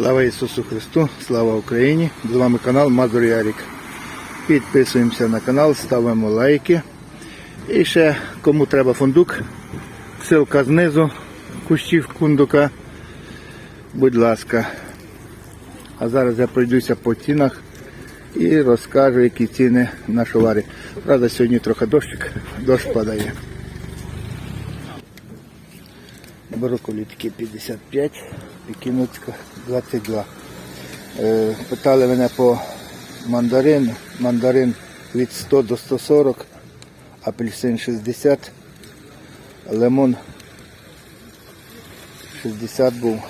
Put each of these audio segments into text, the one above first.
Слава Ісусу Христу, слава Україні! З вами канал Мазур Ярік. Підписуємося на канал, ставимо лайки. І ще кому треба фундук, ссылка знизу, кущів кундука. Будь ласка. А зараз я пройдуся по цінах і розкажу, які ціни на шовари. Правда, сьогодні трохи дощик, дощ падає. Брокколі такі 55, пекінуцька 22. Е, питали мене по мандарину. Мандарин від 100 до 140, апельсин 60, лимон 60 був.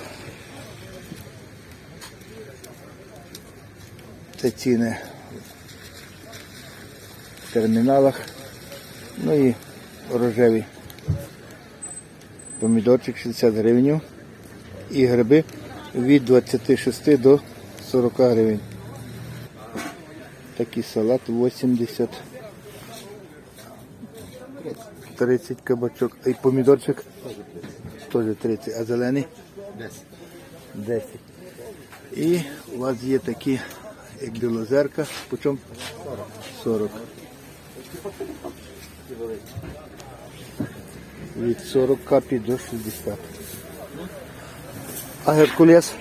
Це ціни в терміналах. Ну і рожеві помідорчик 60 гривень і гриби від 26 до 40 гривень. Такий салат 80. 30 кабачок. І помідорчик теж 30, а зелений 10. 10. І у вас є такі, як білозерка, по чому? 40. Від 40 капі до 60. А Геркулес?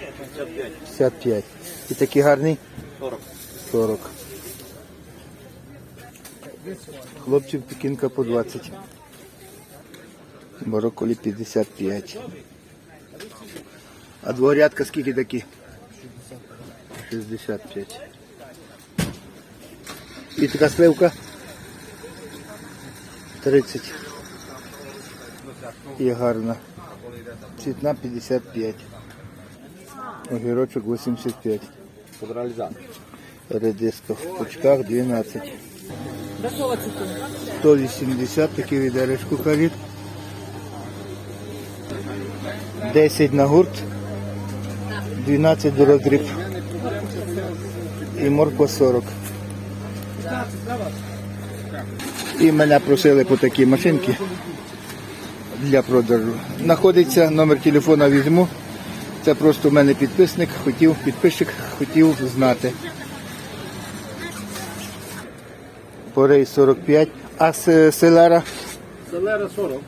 55. І такий гарний? 40. 40. Хлопців пекінка по 20. Бароколі 55. А дворядка скільки такі? 65. І така сливка? 30. І гарна. Цвітна 55. Огірочок 85. Редиска в пучках 12. 180 такі відеречку кажуть. 10 на гурт. 12 до роздріб. І морква 40. І мене просили по такій машинці для продажу. Знаходиться номер телефона візьму. Це просто в мене підписник, хотів, підписчик хотів знати. Порей 45, а с- селера Селера 40.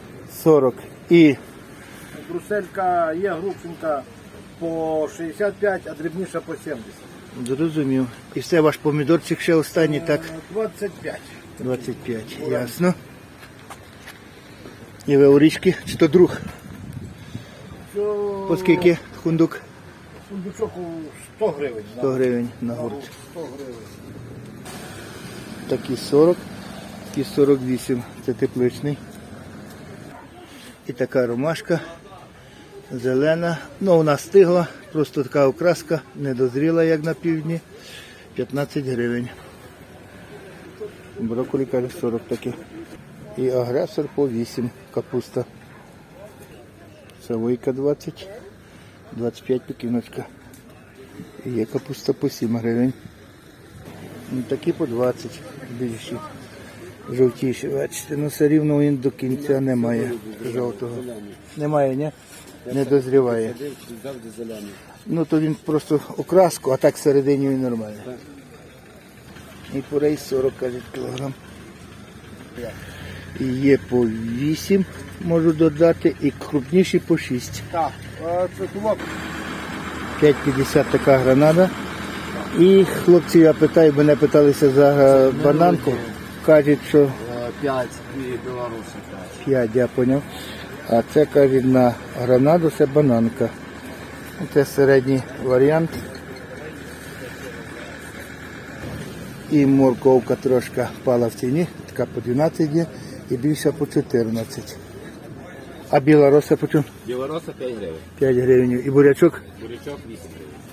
40. І Бруселька є грубшенька по 65, а дрібніша по 70. зрозумів. І все ваш помідорчик ще останній, так? 25. 25. Ясно. І ви у річки, чи то друг? По скільки хундук? сундучок у 100 гривень. 100 гривень на гурт. 100 гривень. Такі 40, такі 48. Це тепличний. І така ромашка зелена. Ну, вона стигла, просто така окраска, не дозріла, як на півдні. 15 гривень. Брокколі, каже, 40 таки. І агресор по 8. Капуста. Савойка 20. 25 пекіночка. Є капуста по 7 гривень. Ну, Такі по 20 більші. Жовтіші, бачите, ну все рівно він до кінця немає жовтого. Немає, ні? Не дозріває. Ну то він просто окраску, а так всередині він нормальний. І по рейс 40 кажуть кілограм. І є по 8, можу додати, і крупніші по 6. Так, а це кулак 5,50 така гранада. І хлопці, я питаю, мене питалися за е, бананку. Кажуть, що 5 і білоруси 5, я зрозумів. А це кажуть на гранаду це бананка. Це середній варіант. І морковка трошки впала в ціні, така по 12 є, і більша по 14. А біла роса по чому? Білороса 5 гривень, 5 гривень. І бурячок бурячок 8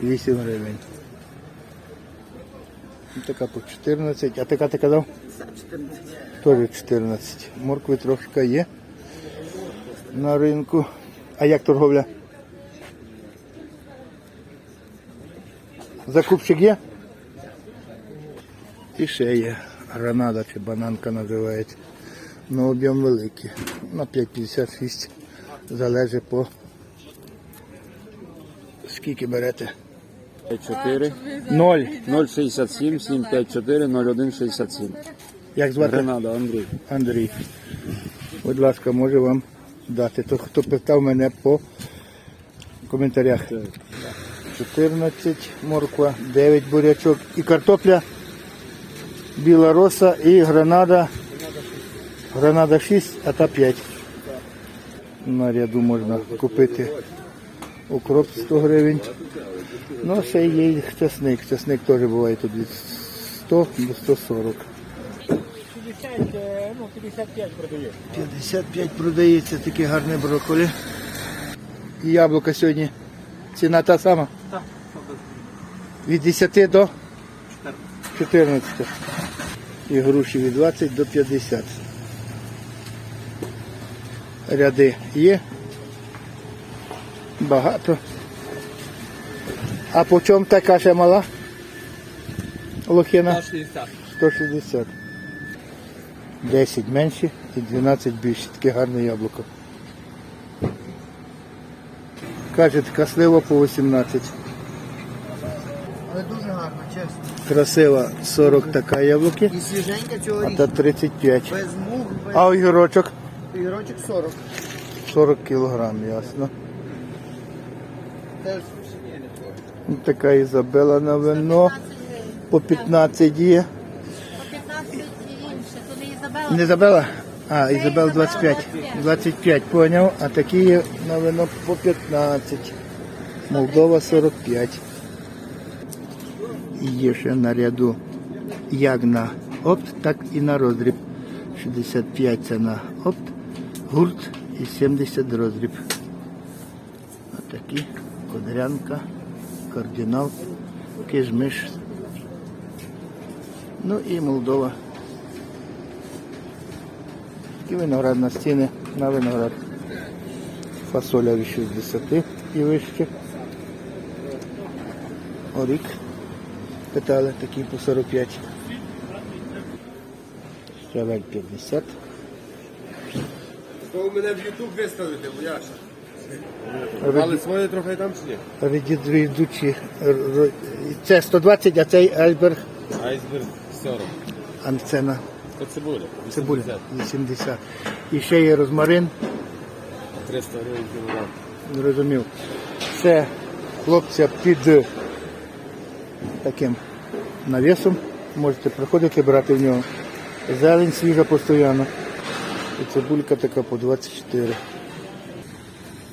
гривень. 8 гривень. Ну, Така по 14. А така ти казав? 14. Теж 14. Моркви трошки є на ринку. А як торговля? Закупчик є? І ще є. Гранада чи бананка називається. Ну, об'єм великий. На 5,56 залежить по скільки берете. 54 0. 067 754 0167. Як звати? Гренада Андрій. Андрій. Будь ласка, може вам дати. То, хто питав мене по коментарях. 14 морква, 9 бурячок і картопля, біла роса і гранада. Гранада 6, а та 5. На ряду можна купити укроп 100 гривень. Ну, ще є і часник. Часник теж буває тут від 100 до 140. 50, ну, 55 продає. 55 продається таке гарне брокколі. І яблука сьогодні. Ціна та сама? Так. Від 10 до 14. І груші від 20 до 50. Ряди є. Багато. А по чому така ще мала? Лохина? 160. 10 менші і 12 більші. Таке гарне яблуко. Каже, така слива по 18. Але дуже гарно, чесно. Красива 40 така яблуки, І свіженька цього а та 35. Без мух, без А огірочок ігрочок 40. 40 кілограм, ясно. Теж Ну, Така Ізабела на вино. По 15 є. По 15 інше, то не Ізабела. Не Ізабела? А, Ізабел 25. 25, поняв. А такі є на вино по 15. Молдова 45. І є ще на ряду як на опт, так і на роздріб. 65 це на опт, гурт і 70 роздріб. Отакі кодрянка, кардинал, кижмиш. Ну і Молдова. І виноград на стіни на виноград. Фасоля від 60 і вище. Орік. Питали такі по 45. Щавель 50. То мене в Ютуб виставити, бо я. Але своє трохи там чи ні? Ведучі. Це 120, а цей айсберг Айсберг 40. анцена. Це цибуля. Цибуля 80. І ще є розмарин. 300 гривень кілограм. Зрозумів. Це хлопця під таким навісом. Можете приходити брати в нього. Зелень свіжа постійно. І цибулька така по 24.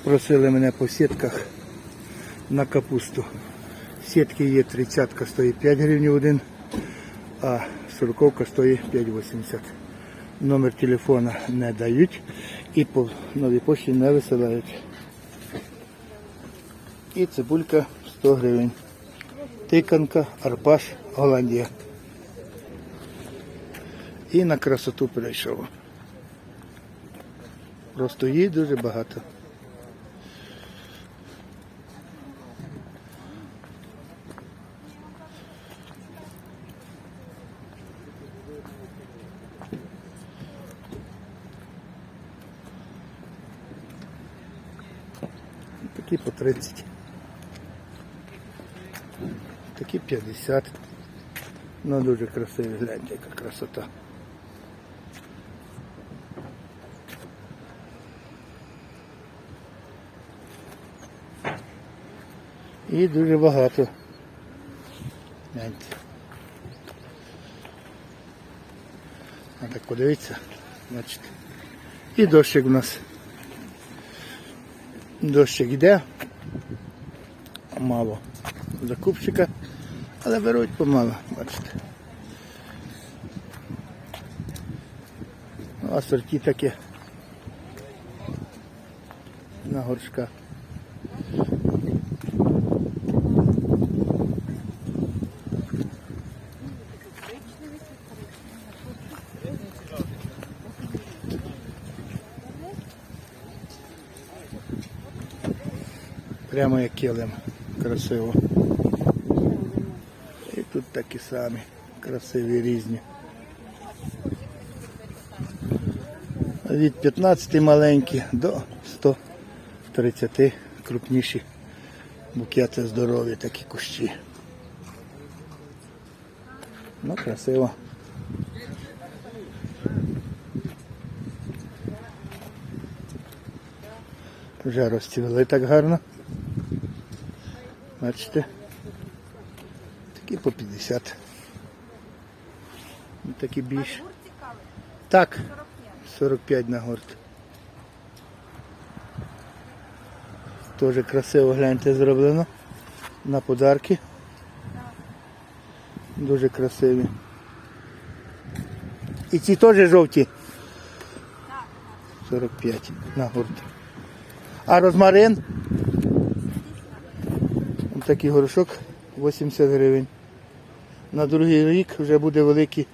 Просили мене по сітках на капусту. Сітки є 30 стоїть 5 гривень один, а 40 стоїть 5,80. Номер телефона не дають і по новій пошті не висилають. І цибулька 100 гривень. Тиканка, арпаш, Голландія. І на красоту перейшов. Просто її дуже багато. Такі по 30. Такі 50. Ну дуже красиві, гляньте, яка красота. І дуже багато. А так подивіться, бачите. І дощик у нас. Дощик йде. Мало закупщика, але беруть помало, бачите. Ну, А сорті таке на горшках. Прямо як килим. Красиво. І тут такі самі красиві різні. Від 15 маленькі до 130 крупніші букети здорові такі кущі. Ну, красиво. Вже розцвіли так гарно. Бачите? Такі по 50. Ну, Такі більш. Так. 45 на горд. Теж красиво гляньте зроблено. На подарки. Дуже красиві. І ці теж жовті. 45 на гурт. А розмарин? Такий горошок 80 гривень. На другий рік вже буде великий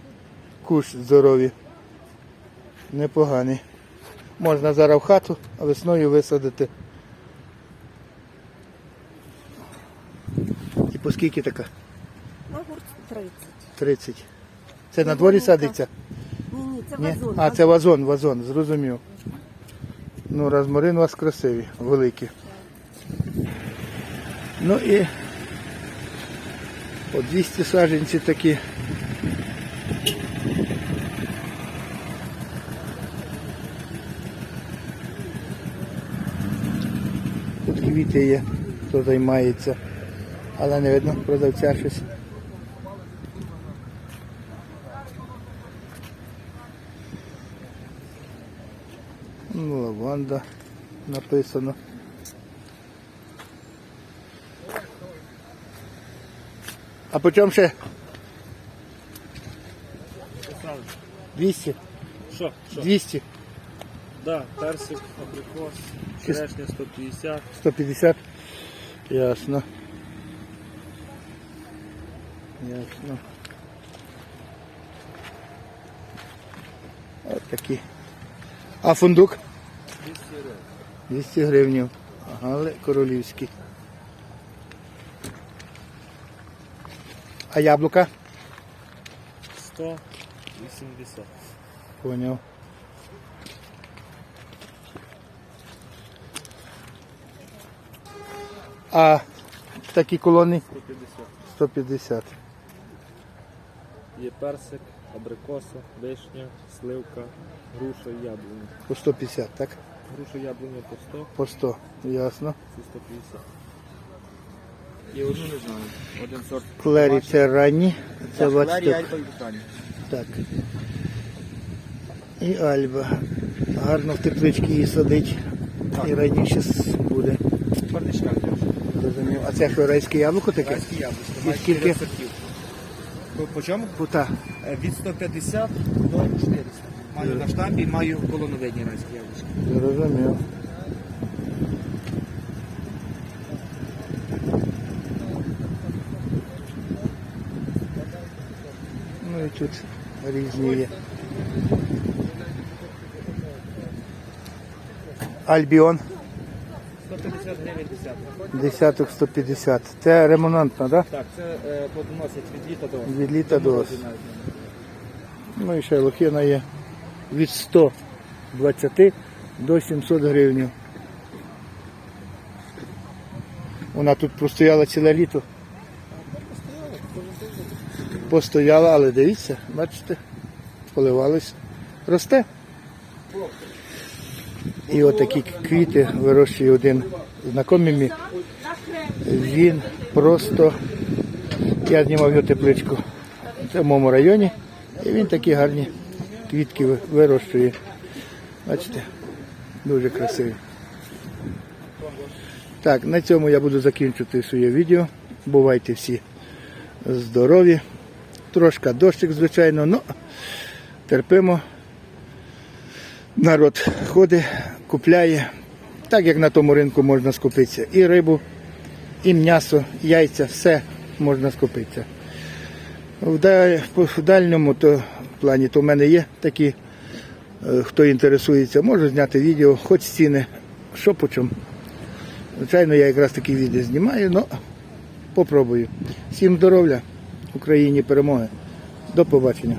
куш здоровий. Непоганий. Можна зараз в хату, а весною висадити. І по скільки така? Огурці 30. 30. Це на дворі садиться? Ні, ні, це Ні? вазон. А, це вазон, вазон, зрозумів. Ну, розмарин у вас красиві, великі. Ну і по 200 саджанці такі. Тут квіти є, хто займається, але не видно продавця щось. Ну, лаванда написано. А по чому ще? 200? Що? Що? 200? Да, персик, абрикос, черешня 150. 150? Ясно. Ясно. От такі. А фундук? 200 гривень. Ага, але королівський. А яблука? 180. Поняв. А такі колони 150. 150. Є персик, абрикоса, вишня, сливка, груша і яблуня. По 150, так? Груша яблуня по 100, По 100. Ясно. ці 150. І одну не знаю. Один сорт. Клері це ранні. Це бачите. Альфа і Бутані. Так. І Альба. Гарно в тепличці її садить. І раніше с- буде. Парничка. Розумів. А це що, райське яблуко таке? Райські яблучко. І Має скільки? чотири сортів. По, по чому? Пута. Е, Від 150 до 400. Маю на штампі, маю колоновидні райські яблучки. Зрозумів. Тут різні є. Альбіон. 150 гривень десяток. Десяток 150. Це ремонантна, так? Так, це е, подносять від літа до Від літа до ос. Ну і ще лохина є від 120 до 700 гривень. Вона тут простояла ціле літо. Постояла, але дивіться, бачите, поливалось. Росте. І отакі квіти вирощує один знайомий мій. Він просто я знімав його тепличку. В моєму районі. І він такі гарні квітки вирощує. Бачите, дуже красиві. Так, на цьому я буду закінчувати своє відео. Бувайте всі здорові. Трошка дощик, звичайно, але терпимо. Народ ходить, купляє. Так як на тому ринку можна скупитися. І рибу, і м'ясо, і яйця, все можна скупитися. В, дальньому то, плані то в мене є такі, е, хто інтересується, можу зняти відео, хоч ціни, що по чому. Звичайно, я якраз такі відео знімаю, але попробую. Всім здоров'я, Україні перемоги. До побачення.